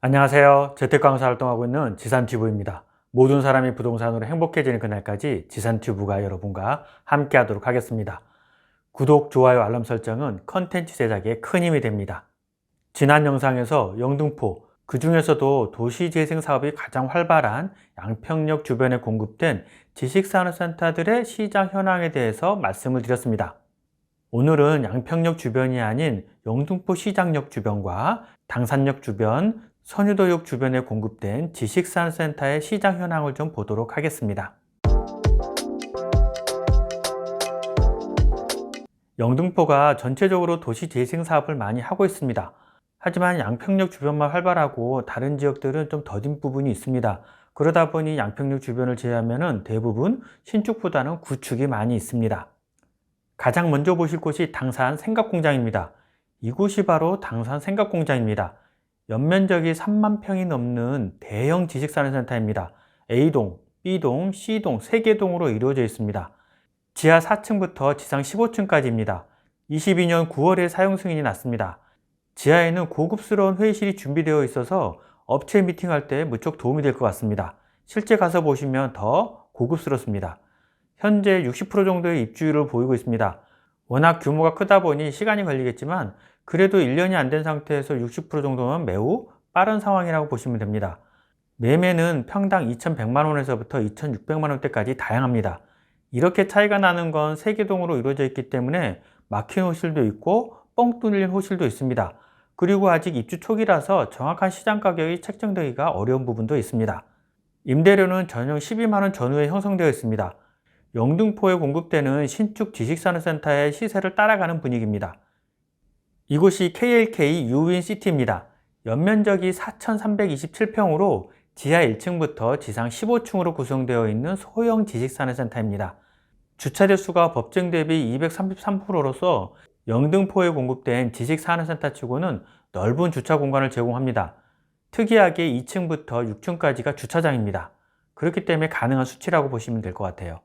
안녕하세요. 재테크 강사 활동하고 있는 지산튜브입니다. 모든 사람이 부동산으로 행복해지는 그날까지 지산튜브가 여러분과 함께 하도록 하겠습니다. 구독, 좋아요, 알람 설정은 컨텐츠 제작에 큰 힘이 됩니다. 지난 영상에서 영등포, 그 중에서도 도시재생 사업이 가장 활발한 양평역 주변에 공급된 지식산업센터들의 시장 현황에 대해서 말씀을 드렸습니다. 오늘은 양평역 주변이 아닌 영등포 시장역 주변과 당산역 주변, 선유도역 주변에 공급된 지식산센터의 시장 현황을 좀 보도록 하겠습니다. 영등포가 전체적으로 도시 재생 사업을 많이 하고 있습니다. 하지만 양평역 주변만 활발하고 다른 지역들은 좀 더딘 부분이 있습니다. 그러다 보니 양평역 주변을 제외하면 대부분 신축보다는 구축이 많이 있습니다. 가장 먼저 보실 곳이 당산 생각공장입니다. 이곳이 바로 당산 생각공장입니다. 연면적이 3만 평이 넘는 대형 지식산업센터입니다. A동, B동, C동 3개 동으로 이루어져 있습니다. 지하 4층부터 지상 15층까지입니다. 22년 9월에 사용 승인이 났습니다. 지하에는 고급스러운 회의실이 준비되어 있어서 업체 미팅할 때 무척 도움이 될 것 같습니다. 실제 가서 보시면 더 고급스럽습니다. 현재 60% 정도의 입주율을 보이고 있습니다. 워낙 규모가 크다 보니 시간이 걸리겠지만 그래도 1년이 안 된 상태에서 60% 정도면 매우 빠른 상황이라고 보시면 됩니다. 매매는 평당 2,100만 원에서부터 2,600만 원대까지 다양합니다. 이렇게 차이가 나는 건 세개동으로 이루어져 있기 때문에 막힌 호실도 있고 뻥 뚫린 호실도 있습니다. 그리고 아직 입주 초기라서 정확한 시장 가격이 책정되기가 어려운 부분도 있습니다. 임대료는 전용 12만 원 전후에 형성되어 있습니다. 영등포에 공급되는 신축 지식산업센터의 시세를 따라가는 분위기입니다. 이곳이 KLK 유윈시티입니다. 연면적이 4,327평으로 지하 1층부터 지상 15층으로 구성되어 있는 소형 지식산업센터입니다. 주차대 수가 법정 대비 233%로서 영등포에 공급된 지식산업센터 치고는 넓은 주차 공간을 제공합니다. 특이하게 2층부터 6층까지가 주차장입니다. 그렇기 때문에 가능한 수치라고 보시면 될 것 같아요.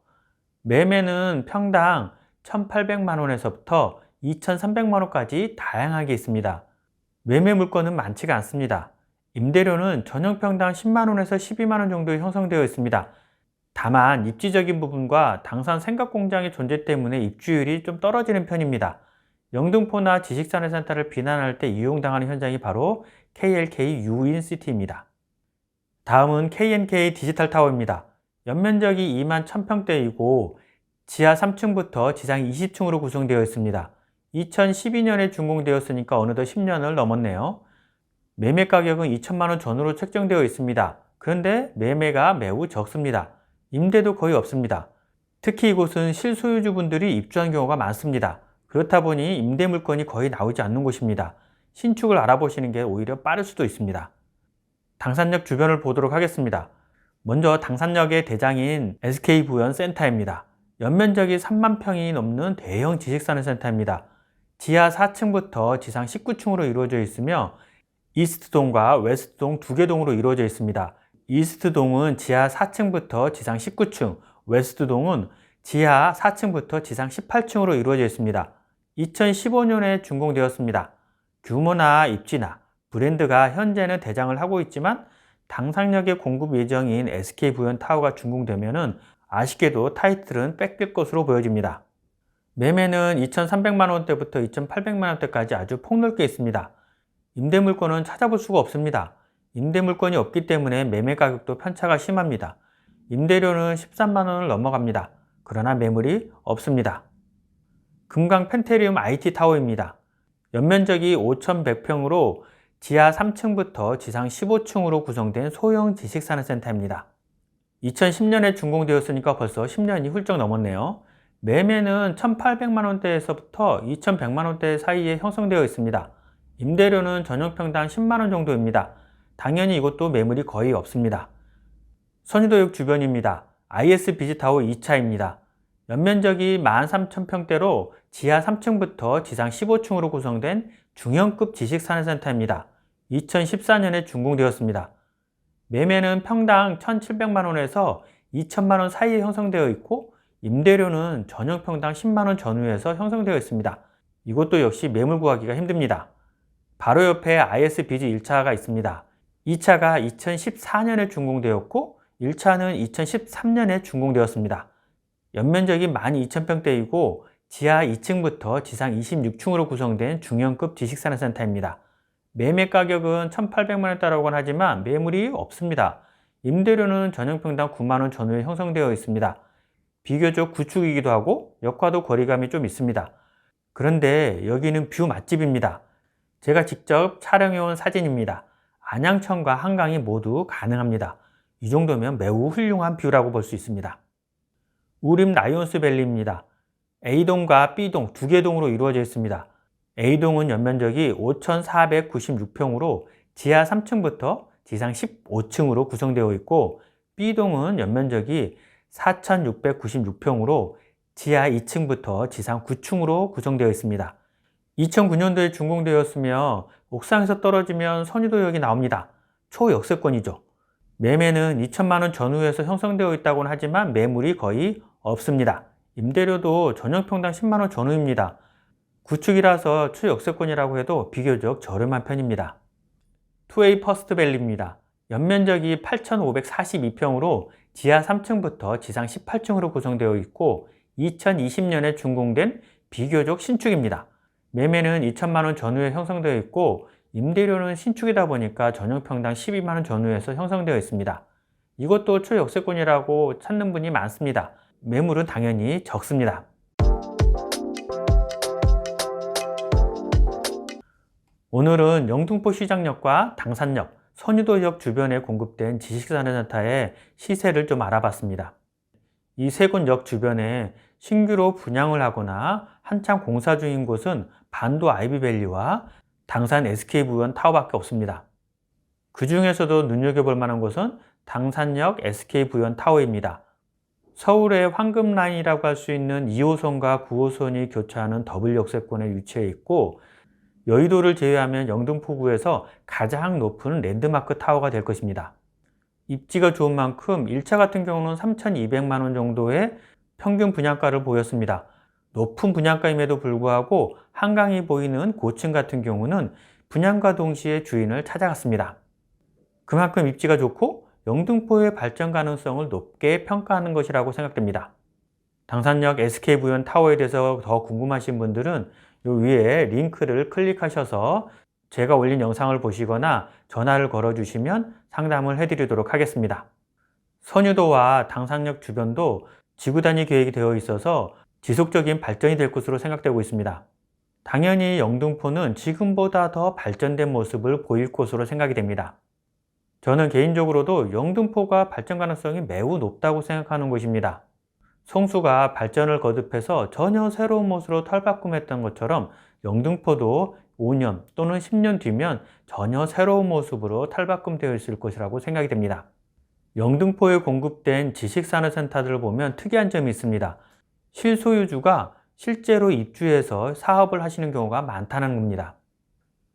매매는 평당 1,800만 원에서부터 2,300만 원까지 다양하게 있습니다. 매매 물건은 많지가 않습니다. 임대료는 전용평당 10만 원에서 12만 원 정도 형성되어 있습니다. 다만 입지적인 부분과 당산 생각공장의 존재 때문에 입주율이 좀 떨어지는 편입니다. 영등포나 지식산업센터를 비난할 때 이용당하는 현장이 바로 KLK 유인시티입니다. 다음은 KNK 디지털타워입니다. 연면적이 2만 1000평대이고 지하 3층부터 지상 20층으로 구성되어 있습니다. 2012년에 준공되었으니까 어느덧 10년을 넘었네요. 매매 가격은 2천만 원 전후로 책정되어 있습니다. 그런데 매매가 매우 적습니다. 임대도 거의 없습니다. 특히 이곳은 실소유주분들이 입주한 경우가 많습니다. 그렇다 보니 임대 물건이 거의 나오지 않는 곳입니다. 신축을 알아보시는 게 오히려 빠를 수도 있습니다. 당산역 주변을 보도록 하겠습니다. 먼저 당산역의 대장인 SK부연센터입니다. 연면적이 3만 평이 넘는 대형 지식산업센터입니다. 지하 4층부터 지상 19층으로 이루어져 있으며 이스트동과 웨스트동 두 개 동으로 이루어져 있습니다. 이스트동은 지하 4층부터 지상 19층, 웨스트동은 지하 4층부터 지상 18층으로 이루어져 있습니다. 2015년에 준공되었습니다. 규모나 입지나 브랜드가 현재는 대장을 하고 있지만 당상역의 공급 예정인 SK부연 타워가 준공되면 아쉽게도 타이틀은 뺏길 것으로 보여집니다. 매매는 2,300만 원대부터 2,800만 원대까지 아주 폭넓게 있습니다. 임대 물건은 찾아볼 수가 없습니다. 임대 물건이 없기 때문에 매매 가격도 편차가 심합니다. 임대료는 13만 원을 넘어갑니다. 그러나 매물이 없습니다. 금강 펜테리움 IT 타워입니다. 연면적이 5,100평으로 지하 3층부터 지상 15층으로 구성된 소형 지식산업센터입니다. 2010년에 준공되었으니까 벌써 10년이 훌쩍 넘었네요. 매매는 1,800만 원대에서부터 2,100만 원대 사이에 형성되어 있습니다. 임대료는 전용평당 10만 원 정도입니다. 당연히 이것도 매물이 거의 없습니다. 선유도역 주변입니다. IS 비지타워 2차입니다. 연면적이 13,000평대로 지하 3층부터 지상 15층으로 구성된 중형급 지식산업센터입니다. 2014년에 준공되었습니다. 매매는 평당 1,700만 원에서 2천만 원 사이에 형성되어 있고 임대료는 전용 평당 10만원 전후에서 형성되어 있습니다. 이것도 역시 매물 구하기가 힘듭니다. 바로 옆에 ISBG 1차가 있습니다. 2차가 2014년에 준공되었고 1차는 2013년에 준공되었습니다. 연면적이 12,000평대이고 지하 2층부터 지상 26층으로 구성된 중형급 지식산업센터입니다. 매매 가격은 1,800만 원대라고 하지만 매물이 없습니다. 임대료는 전용평당 9만 원 전후에 형성되어 있습니다. 비교적 구축이기도 하고 역과도 거리감이 좀 있습니다. 그런데 여기는 뷰 맛집입니다. 제가 직접 촬영해 온 사진입니다. 안양천과 한강이 모두 가능합니다. 이 정도면 매우 훌륭한 뷰라고 볼 수 있습니다. 우림 라이온스 밸리입니다. A동과 B동 두 개 동으로 이루어져 있습니다. A동은 연면적이 5,496평으로 지하 3층부터 지상 15층으로 구성되어 있고 B동은 연면적이 4,696평으로 지하 2층부터 지상 9층으로 구성되어 있습니다. 2009년도에 준공되었으며 옥상에서 떨어지면 선유도역이 나옵니다. 초역세권이죠. 매매는 2천만 원 전후에서 형성되어 있다고는 하지만 매물이 거의 없습니다. 임대료도 전용평당 10만 원 전후입니다. 구축이라서 초역세권이라고 해도 비교적 저렴한 편입니다. 2A 퍼스트밸리입니다. 연면적이 8,542평으로 지하 3층부터 지상 18층으로 구성되어 있고 2020년에 준공된 비교적 신축입니다. 매매는 2천만 원 전후에 형성되어 있고 임대료는 신축이다 보니까 전용평당 12만 원 전후에서 형성되어 있습니다. 이것도 초역세권이라고 찾는 분이 많습니다. 매물은 당연히 적습니다. 오늘은 영등포 시장역과 당산역, 선유도역 주변에 공급된 지식산업센터의 시세를 좀 알아봤습니다. 이 세 곳 역 주변에 신규로 분양을 하거나 한창 공사 중인 곳은 반도 아이비밸리와 당산 SK부연 타워밖에 없습니다. 그 중에서도 눈여겨볼 만한 곳은 당산역 SK부연 타워입니다. 서울의 황금라인이라고 할 수 있는 2호선과 9호선이 교차하는 더블 역세권에 위치해 있고 여의도를 제외하면 영등포구에서 가장 높은 랜드마크 타워가 될 것입니다. 입지가 좋은 만큼 1차 같은 경우는 3,200만 원 정도의 평균 분양가를 보였습니다. 높은 분양가임에도 불구하고 한강이 보이는 고층 같은 경우는 분양과 동시에 주인을 찾아갔습니다. 그만큼 입지가 좋고 영등포의 발전 가능성을 높게 평가하는 것이라고 생각됩니다. 당산역 SK부연 타워에 대해서 더 궁금하신 분들은 이 위에 링크를 클릭하셔서 제가 올린 영상을 보시거나 전화를 걸어 주시면 상담을 해드리도록 하겠습니다. 선유도와 당산역 주변도 지구 단위 계획이 되어 있어서 지속적인 발전이 될 것으로 생각되고 있습니다. 당연히 영등포는 지금보다 더 발전된 모습을 보일 것으로 생각이 됩니다. 저는 개인적으로도 영등포가 발전 가능성이 매우 높다고 생각하는 곳입니다. 성수가 발전을 거듭해서 전혀 새로운 모습으로 탈바꿈했던 것처럼 영등포도 5년 또는 10년 뒤면 전혀 새로운 모습으로 탈바꿈되어 있을 것이라고 생각이 됩니다. 영등포에 공급된 지식산업센터들을 보면 특이한 점이 있습니다. 실소유주가 실제로 입주해서 사업을 하시는 경우가 많다는 겁니다.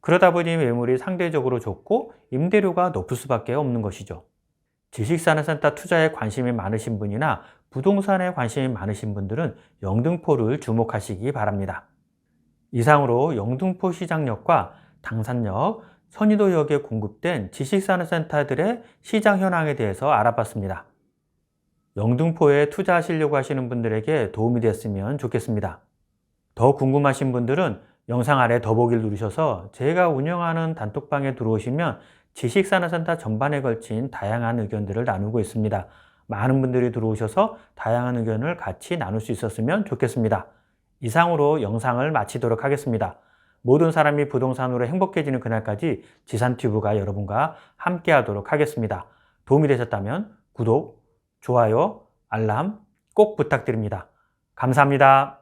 그러다 보니 매물이 상대적으로 좋고 임대료가 높을 수밖에 없는 것이죠. 지식산업센터 투자에 관심이 많으신 분이나 부동산에 관심이 많으신 분들은 영등포를 주목하시기 바랍니다. 이상으로 영등포 시장역과 당산역, 선의도역에 공급된 지식산업센터들의 시장 현황에 대해서 알아봤습니다. 영등포에 투자하시려고 하시는 분들에게 도움이 됐으면 좋겠습니다. 더 궁금하신 분들은 영상 아래 더보기를 누르셔서 제가 운영하는 단톡방에 들어오시면 지식산업센터 전반에 걸친 다양한 의견들을 나누고 있습니다. 많은 분들이 들어오셔서 다양한 의견을 같이 나눌 수 있었으면 좋겠습니다. 이상으로 영상을 마치도록 하겠습니다. 모든 사람이 부동산으로 행복해지는 그날까지 지산튜브가 여러분과 함께 하도록 하겠습니다. 도움이 되셨다면 구독, 좋아요, 알람 꼭 부탁드립니다. 감사합니다.